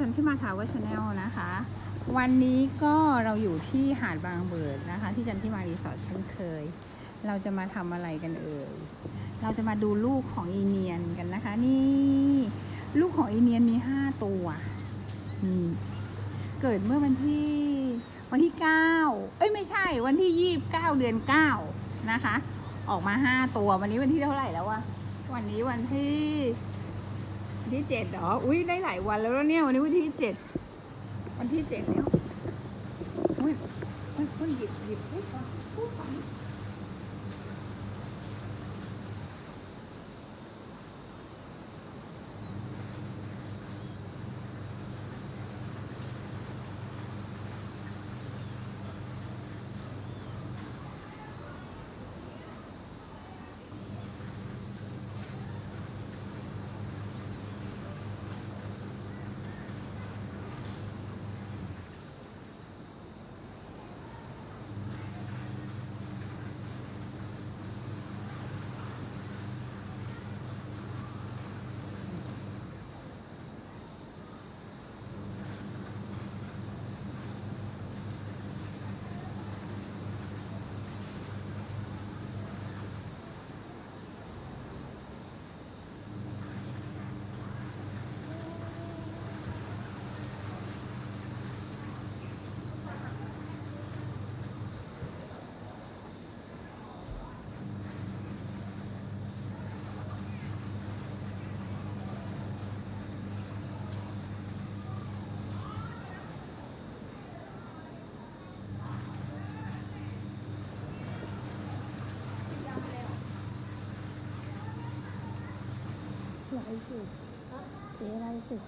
จันทิมาทาวเวอร์ชาแนลนะคะ วันนี้ก็เราอยู่ที่หาดบางเบิดนะคะ ที่จันทิมารีสอร์ทเช่นเคย เราจะมาทำอะไรกันเอ่ยเราจะมาดูลูกของอีเนียนกันนะคะ นี่ ลูกของอีเนียนมีห้าตัวนี่เกิดเมื่อวันที่วันที่เก้าเอ้ยไม่ใช่วันที่ยี่บเก้าเดือนเก้านะคะ ออกมาห้าตัววันนี้วันที่เท่าไหร่แล้ววะวันนี้วันที่ ที่เจ็ดเหรอ อุ้ยได้หลายวันแล้วเนี่ย วันนี้วันที่เจ็ด วันที่เจ็ดแล้วอุ้ยอุ้ยอุ้ยหยิบหยิบอุ้ย อะไรสุดเสียอะไรสุด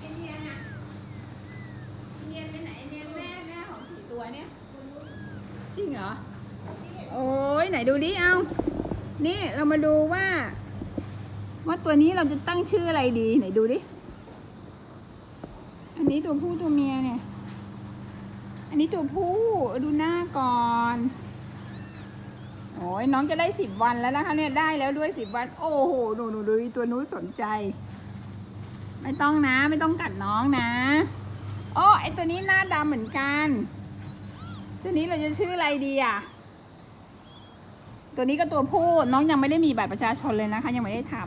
ไอเนียนอะไอเนียนไปไหนไอเนียนแม่แม่ของสี่ตัวเนี่ย จ ริงเหรอ โอ้ยไหนดูดิเอา นี่เรามาดูว่า ว่าตัวนี้เราจะตั้งชื่ออะไรดีไหนดูดิ อันนี้ตัวผู้ตัวเมียเนี่ย อันนี้ตัวผู้ดูหน้าก่อนโอ้ยน้องจะได้สิบวันแล้วนะคะเนี่ยได้แล้วด้วยสิบวัน โอ้โหหนูหนูดูตัวนู้นสนใจ ไม่ต้องนะ ไม่ต้องกัดน้องนะ โอ้ไอตัวนี้หน้าดำเหมือนกัน ตัวนี้เราจะชื่ออะไรดีอะ ตัวนี้ก็ตัวผู้น้องยังไม่ได้มีบัตรประชาชนเลยนะคะ ยังไม่ได้ทำ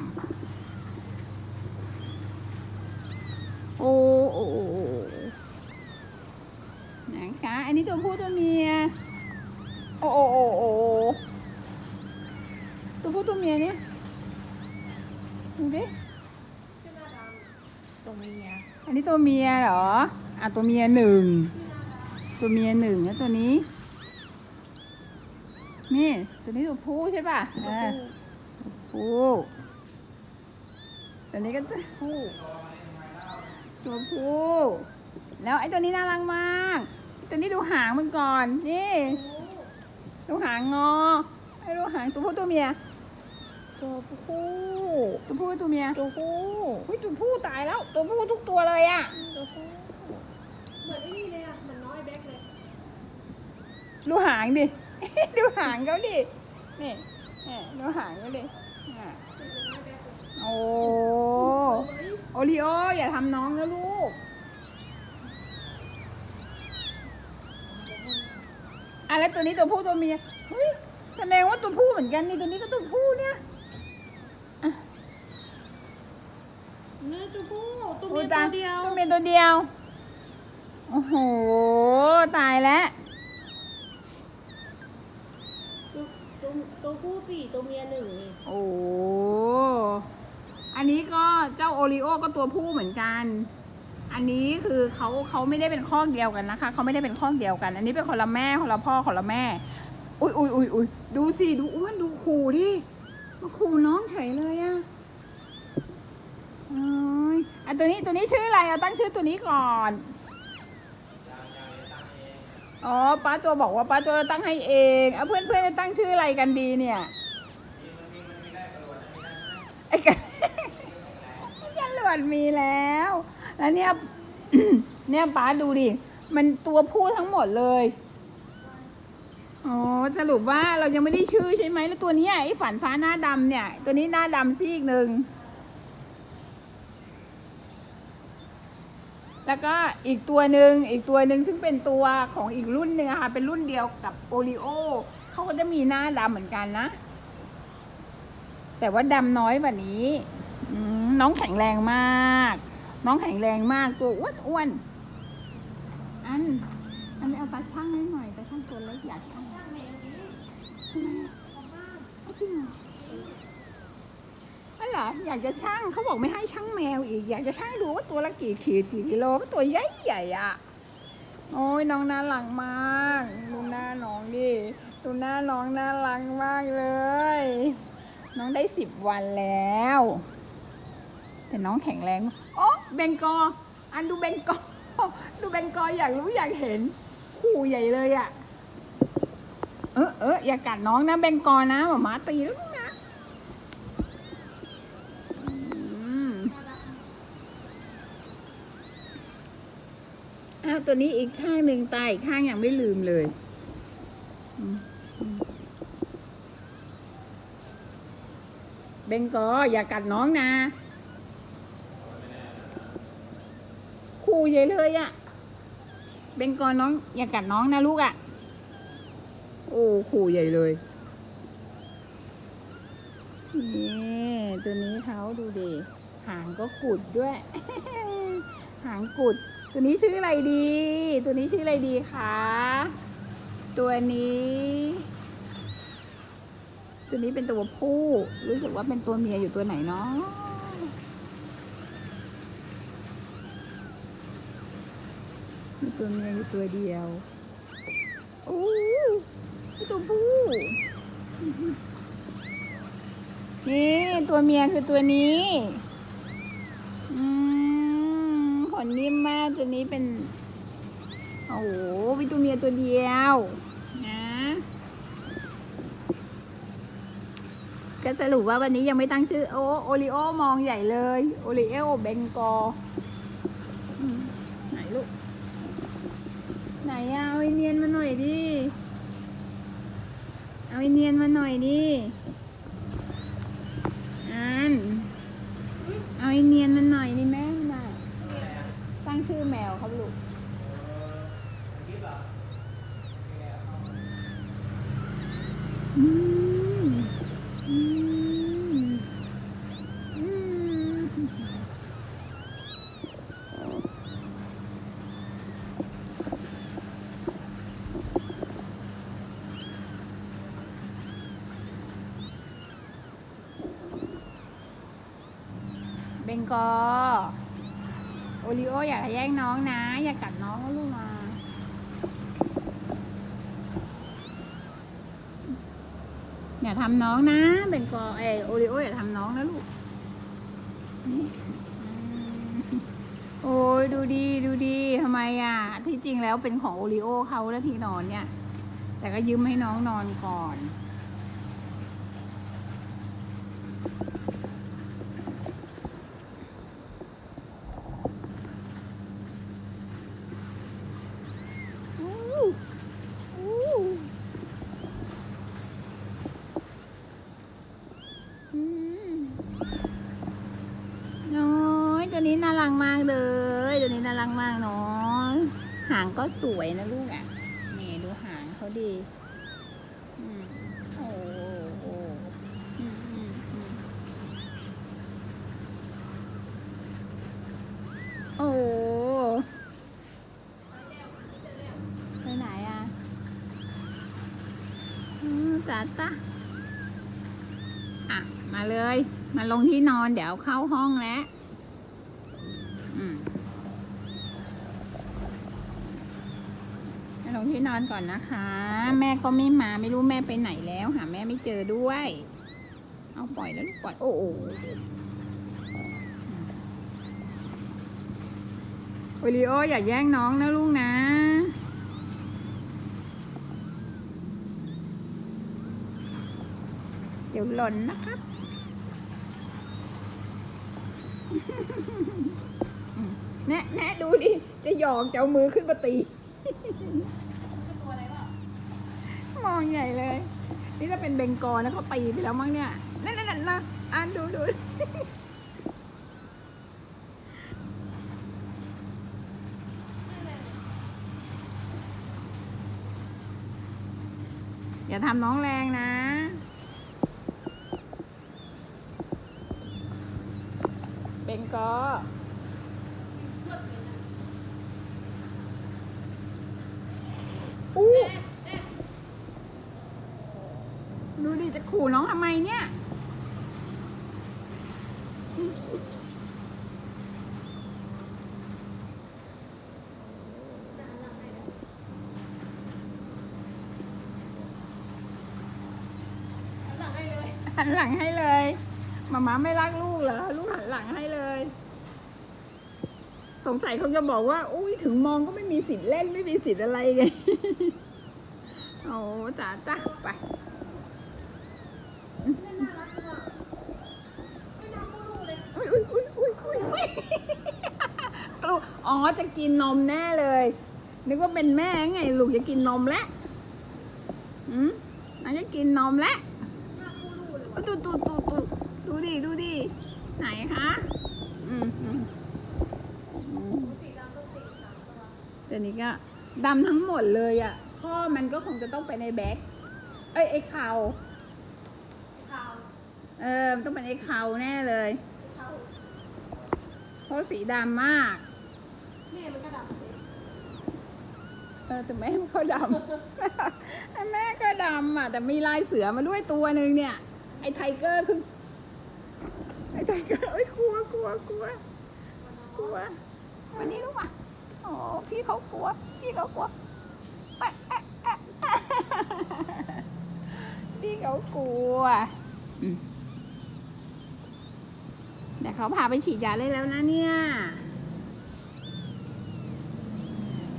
โอ้โอ้นะคะอันนี้ตัวผู้ตัวเมีย โอ้โอ้โอ้โอ้ตัวผู้ตัวเมียเนี่ยดูดิตรงเมีย อันนี้ตัวเมียเหรอ อะตัวเมียหนึ่ง ตัวเมียหนึ่งแล้วตัวนี้ นี่ ตัวนี้ตัวผู้ใช่ป่ะเออตัวผู้ตัวนี้ก็ตัวผู้ตัวผู้แล้วไอ้ตัวนี้น่ารักมาก ตัวนี้ดูหางมันก่อน นี่ ดูหางงอ ไอ้ดูหางตัวผู้ตัวเมีย ตัวผู้ ตัวผู้ตัวเมีย ตัวผู้อุ้ยตัวผู้ตายแล้ว ตัวผู้ทุกตัวเลยอะตัวผู้ เหมือนไอ้นี่เลยอะเหมือนน้อยแบ็คเลย ดูหางดิ ดูหางเขาดิ นี่นี่ดูหางเขาดิอะโอ้โอริโอ อย่าทำน้องนะลูก อะแล้วตัวนี้ตัวผู้ตัวเมีย เฮ้ย แสดงว่าตัวผู้เหมือนกันนี่ตัวนี้ก็ตัวผู้เนี่ยนี่ตัวผู้ตัวโอ้เมียตาตัวเดียว ตัวเมียตัวเดียว โอ้โห ตายแล้วตัว ตัวผู้สี่ตัวเมียหนึ่งโอ้อันนี้ก็เจ้าโอริโอก็ตัวผู้เหมือนกัน อันนี้คือเขาเขาไม่ได้เป็นข้อเดียวกันนะคะเขาไม่ได้เป็นข้อเดียวกัน อันนี้เป็นคนละแม่คนละพ่อคนละแม่ อุ้ยอุ้ยอุ้ยอุ้ยดูสิดูอ้วนดูขู่ดิมาขู่น้องเฉยเลยอะอ้ยอะตัวนี้ตัวนี้ชื่ออะไรเอาตั้งชื่อตัวนี้ก่อน อ๋อป้าตัวบอกว่าป้าตัวตั้งให้เองเอาเพื่อนเพื่อนๆจะตั้งชื่ออะไรกันดีเนี่ยไอ้กันจรวดมีแล้ว แล้วเนี่ยเนี่ยป้าดูดิ มันตัวผู้ทั้งหมดเลยอ๋อสรุปว่าเรายังไม่ได้ชื่อใช่ไหมแล้วตัวนี้ไอ้ฝันฟ้าหน้าดำเนี่ย ตัวนี้หน้าดำซีกหนึ่ง แล้วก็อีกตัวหนึ่งอีกตัวหนึ่งซึ่งเป็นตัวของอีกรุ่นหนึ่งอะค่ะเป็นรุ่นเดียวกับโอริโอเขาก็จะมีหน้าดำเหมือนกันนะ แต่ว่าดำน้อยกว่านี้อืมน้องแข็งแรงมาก น้องแข็งแรงมากตัวอ้วนอ้วนๆอันอันนี้เอาตาช่างให้หน่อยตาช่างตัวเล็กอยากช่างทำไมอะเอาจริงเหรอ อ๋อเหรออยากจะช่างเขาบอกไม่ให้ช่างแมวอีก อยากจะช่างดูว่าตัวละกี่ขีดกี่กิโลมันตัวใหญ่ใหญ่อะโอ้ยน้องน่ารักมากดูหน้าน้องดิดูหน้าน้องน่ารักมากเลย น้องได้สิบวันแล้ว แต่น้องแข็งแรงโอ้เบงกอ อันดูเบงกอดูเบงกออยากรู้อยากเห็นขู่ใหญ่เลยอะเออเอออย่ากัดน้องนะเบงกอนะหมามาตีแล้ว ตัวนี้อีกข้างหนึ่งตายอีกข้างยังไม่ลืมเลยเบงกออย่ากัดน้องนะขู่ใหญ่เลยอะ่ะเบงกอน้อง อย่ากัดน้องนะลูกอะ่ะ โอ้ขู่ใหญ่เลยนี่ตัวนี้เขาดูดิหางก็กุดด้วย หางกุด ตัวนี้ชื่ออะไรดี ตัวนี้ชื่ออะไรดีคะ ตัวนี้ ตัวนี้เป็นตัวผู้ รู้สึกว่าเป็นตัวเมียอยู่ตัวไหนเนาะมีตัวเมียอยู่ตัวเดียวโอ้มีตัวผู้ นี่ตัวเมียคือตัวนี้ นนิ่มมากตัวนี้เป็น โอ้โหวิตัวเมียตัวเดียว นะ ก็สรุปว่าวันนี้ยังไม่ตั้งชื่อ โอโอริโอมองใหญ่เลย โอริโอเบงกอไหนลูก ไหนอะเอาไอเนียนมันอยดิ เอาไอเนียนมาหน่อยดิ อัน เอาไอเนียนมาหน่อยดิแม่น่ะตั้งชื่อแมวครับลูก อืมอืมอืม เบง กอ โอริโออย่าแย่งน้องนะ อย่ากัดน้องลูกนะอย่าทำน้องนะเบงกอเอโอริโออย่าทำน้องนะลูกโอ้ยดูดีดูดีทำไมอะ ที่จริงแล้วเป็นของโอริโอเขาแล้วที่นอนเนี่ย แต่ก็ยืมให้น้องนอนก่อน อู้อู้อืมน้อยตัวนี้น่ารักมากเลย ตัวนี้น่ารักมากเนาะ หางก็สวยนะลูกอะนี่ดูหางเขาดีอืมโอ้โหอืมอืมอืมโอ้ไปไหนอะจ้าจ้าอะ มาเลย มาลงที่นอนเดี๋ยวเข้าห้องแล้ว อืม ลง ที่นอนก่อนนะคะ แม่ก็ไม่มาไม่รู้แม่ไปไหนแล้ว หาแม่ไม่เจอด้วย เอาปล่อยแล้วลูกปล่อยโอ้โหโอริโออย่าแย่งน้องนะลูกนะเดี๋ยวหล่นนะครับ แนะแนะดูดิ จะหยอกจะเอามือขึ้นมาตี มองใหญ่เลย นี่ถ้าเป็นเบงกอลนะเขาตีไปแล้วมั้งเนี่ย นั่นนั่นนั่นนะอ่านดูดูอย่าทำน้องแรงนะเบงกออู้ดูดิ จะ ขู่น้องทำไมเนี่ยหลังให้เลยหันหลังให้เลยมาม่าไม่รักลูกเหรอ ลูกหันหลังให้เลย สงสัยเขาจะบอกว่า อุ้ยถึงมองก็ไม่มีสิทธิ์เล่นไม่มีสิทธิ์อะไรไง โอ้จ๋าจ้าไป น่ารักจังไม่ทำก็รู้เลย อุ้ยอุ้ยอุ้ยอุ้ยอุ้ยอุ้ยกลัว อ๋อจะกินนมแน่เลย นึกว่าเป็นแม่ไงลูกจะกินนมแล้วอืมน่าจะกินนมแล้วน่าก็รู้เลยดูดูดูดูดูดิดูดิไหนคะอืมอืมอืมสีดำก็สีสามตัวแต่นี้ก็ดำทั้งหมดเลยอะพ่อมันก็คงจะต้องไปในแบ็คเอ้ยไอ้เข่าขาวเออมันต้องเป็นไอ้เข่าแน่เลยขาวเพราะสีดำมาก นี่มันก็ดำเลยเออแต่แม่มันก็ดำ แม่ก็ดำอะ แต่มีลายเสือมาด้วยตัวหนึ่งเนี่ย ไอ้ไทเกอร์คือไอ้ไทเกอร์เอ้ยกลัวกลัวกลัวกลัววันนี้ลูกอะโอ้พี่เขากลัว พี่เขากลัวแอะแอะแอะแอะพี่เขากลัวอืมเดี๋ยวเขาพาไปฉีดยาเลยแล้วนะเนี่ย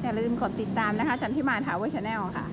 อย่าลืมกดติดตามนะคะ จันทิมาถาวเวอร์ชาแนลค่ะ